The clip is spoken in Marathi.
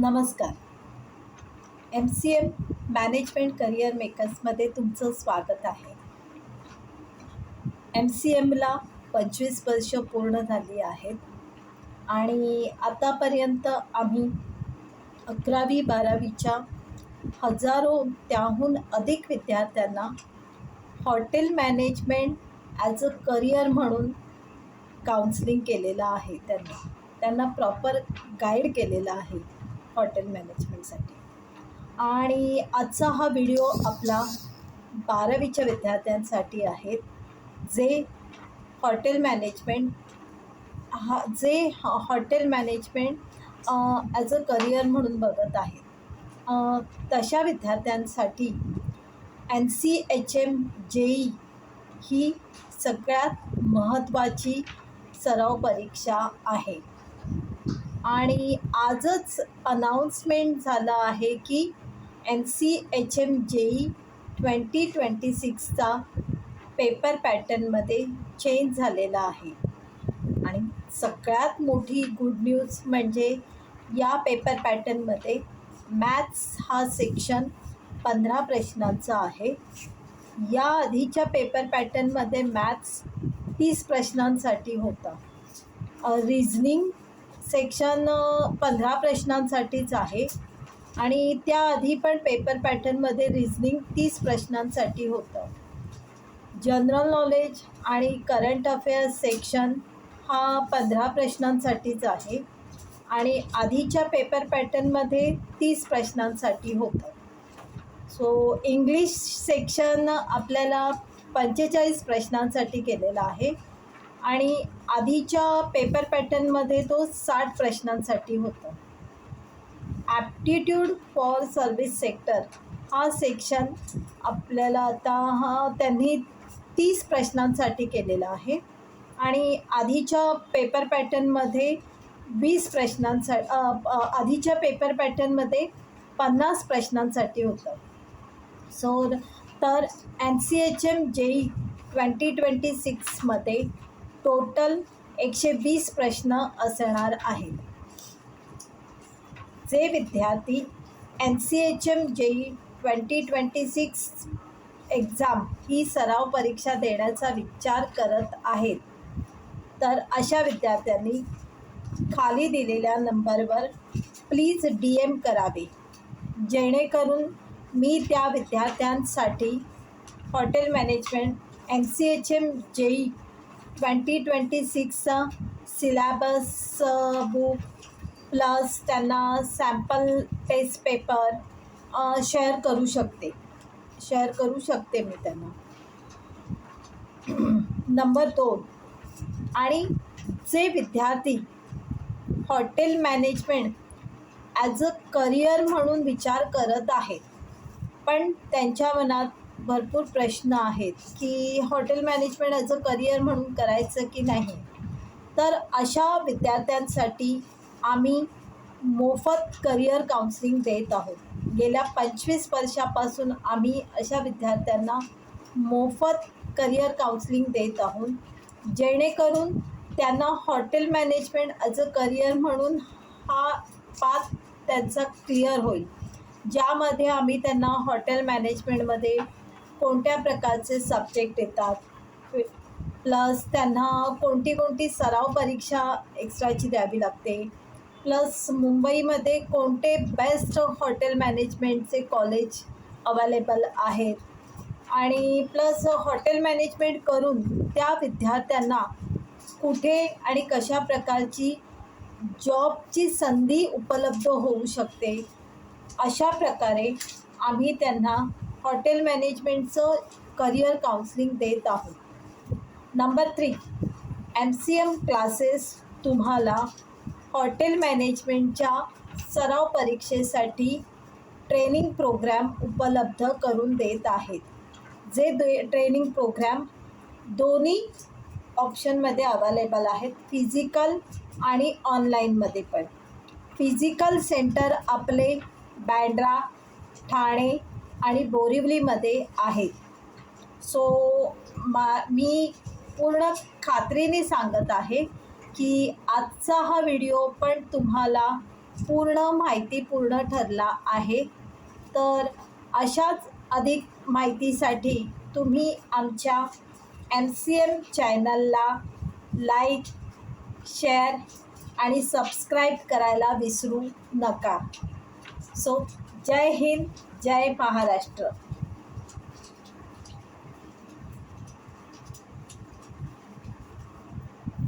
नमस्कार. M C M management career मेकर्समध्ये तुमचं स्वागत आहे. एम सी एमला पंचवीस वर्ष पूर्ण झाली आहेत आणि आतापर्यंत आम्ही अकरावी बारावीच्या हजारो त्याहून अधिक विद्यार्थ्यांना hotel management as a career म्हणून काउन्सिलिंग केलेलं आहे त्यांना. त्यांना प्रॉपर गाईड केलेलं आहे. हॉटेल मॅनेजमेंटसाठी आणि आजचा हा व्हिडिओ आपला बारावीच्या विद्यार्थ्यांसाठी आहेत जे हॉटेल मॅनेजमेंट हा जे ho hotel management as a career म्हणून बघत आहेत. तशा विद्यार्थ्यांसाठी N C H M J E ही सगळ्यात महत्त्वाची सराव परीक्षा आहे. आणि आजच अनाऊन्समेंट झालं आहे की N C H M J E twenty twenty सिक्सचा paper पॅटर्नमध्ये चेंज झालेला आहे. आणि सगळ्यात मोठी गुड न्यूज म्हणजे या पेपर पॅटर्नमध्ये मॅथ्स हा सेक्शन पंधरा प्रश्नांचा आहे. या आधीच्या पेपर पॅटर्नमध्ये मॅथ्स तीस प्रश्नांसाठी होता. रिझनिंग सेक्शन पंधरा प्रश्नांसाठीच आहे. आणि त्याआधी पण पेपर पॅटर्नमध्ये रिझनिंग तीस प्रश्नांसाठी होतं. जनरल नॉलेज आणि करंट अफेअर्स सेक्शन हा पंधरा प्रश्नांसाठीच आहे. आणि आधीच्या पेपर पॅटर्नमध्ये तीस प्रश्नांसाठी होतं. सो इंग्लिश सेक्शन आपल्याला पंचेचाळीस प्रश्नांसाठी केलेला आहे. आणि आधीच्या पेपर पॅटर्नमध्ये तो साठ प्रश्नांसाठी होता. ॲप्टिट्यूड फॉर सर्व्हिस सेक्टर हा सेक्शन आपल्याला आता हा त्यांनी तीस प्रश्नांसाठी केलेला आहे. आणि आधीच्या पेपर पॅटर्नमध्ये वीस प्रश्नांसा आधीच्या पेपर पॅटर्नमध्ये पन्नास प्रश्नांसाठी होतं. सो तर N C H M J E twenty twenty सिक्समध्ये total एकशे वीस प्रश्न असणार आहेत. जे विद्यार्थी N C H M J E twenty twenty six exam ही सराव परीक्षा देण्याचा विचार करत आहेत. तर अशा विद्यार्थ्यांनी खाली दिलेल्या नंबरवर प्लीज डी एम करावे. जेणेकरून मी त्या विद्यार्थ्यांसाठी hotel management N C H M J E twenty twenty सिक्सचा syllabus book plus त्यांना सॅम्पल टेस्ट पेपर शेअर करू शकते. शेअर करू शकते मी त्यांना. नंबर दोन. आणि जे विद्यार्थी hotel management as a career म्हणून विचार करत आहेत पण त्यांच्या मनात भरपूर प्रश्न आहेत की hotel management as a career म्हणून करायचं की नाही? तर अशा विद्यार्थ्यांसाठी आम्ही मोफत करिअर काउन्सिलिंग देत आहोत. गेल्या पंचवीस वर्षापासून आम्ही अशा विद्यार्थ्यांना मोफत करिअर काउन्सिलिंग देत आहोत जेणेकरून त्यांना hotel management as a career म्हणून हा पाथ त्यांचा क्लिअर होईल. ज्यामध्ये आम्ही त्यांना हॉटेल मॅनेजमेंटमध्ये कोणत्या प्रकारचे सब्जेक्ट येतात? प्लस त्यांना कोणती कोणती सराव परीक्षा एक्स्ट्राची द्यावी लागते? प्लस मुंबईमध्ये कोणते बेस्ट हॉटेल मॅनेजमेंटचे कॉलेज अवेलेबल आहेत? आणि प्लस हॉटेल मॅनेजमेंट करून त्या विद्यार्थ्यांना कुठे आणि कशा प्रकारची जॉबची संधी उपलब्ध होऊ शकते? अशा प्रकारे आम्ही त्यांना हॉटेल मॅनेजमेंटचं करिअर काउन्सिलिंग देत आहोत. Number three M C M classes तुम्हाला हॉटेल मॅनेजमेंटच्या सराव परीक्षेसाठी ट्रेनिंग प्रोग्रॅम उपलब्ध करून देत आहेत. जे दे ट्रेनिंग प्रोग्रॅम दोन्ही ऑप्शनमध्ये अवेलेबल आहेत फिजिकल आणि ऑनलाईनमध्ये पण. फिजिकल सेंटर आपले बँड्रा ठाणे आणि बोरिवलीमध्ये आहे. सो मा मी पूर्ण खात्रीने सांगत आहे की आजचा हा व्हिडिओ पण तुम्हाला पूर्ण माहितीपूर्ण ठरला आहे. तर अशाच अधिक माहितीसाठी तुम्ही आमच्या एम सी एम चॅनलला लाईक शेअर आणि सबस्क्राईब करायला विसरू नका. सो जय हिंद. जय महाराष्ट्र.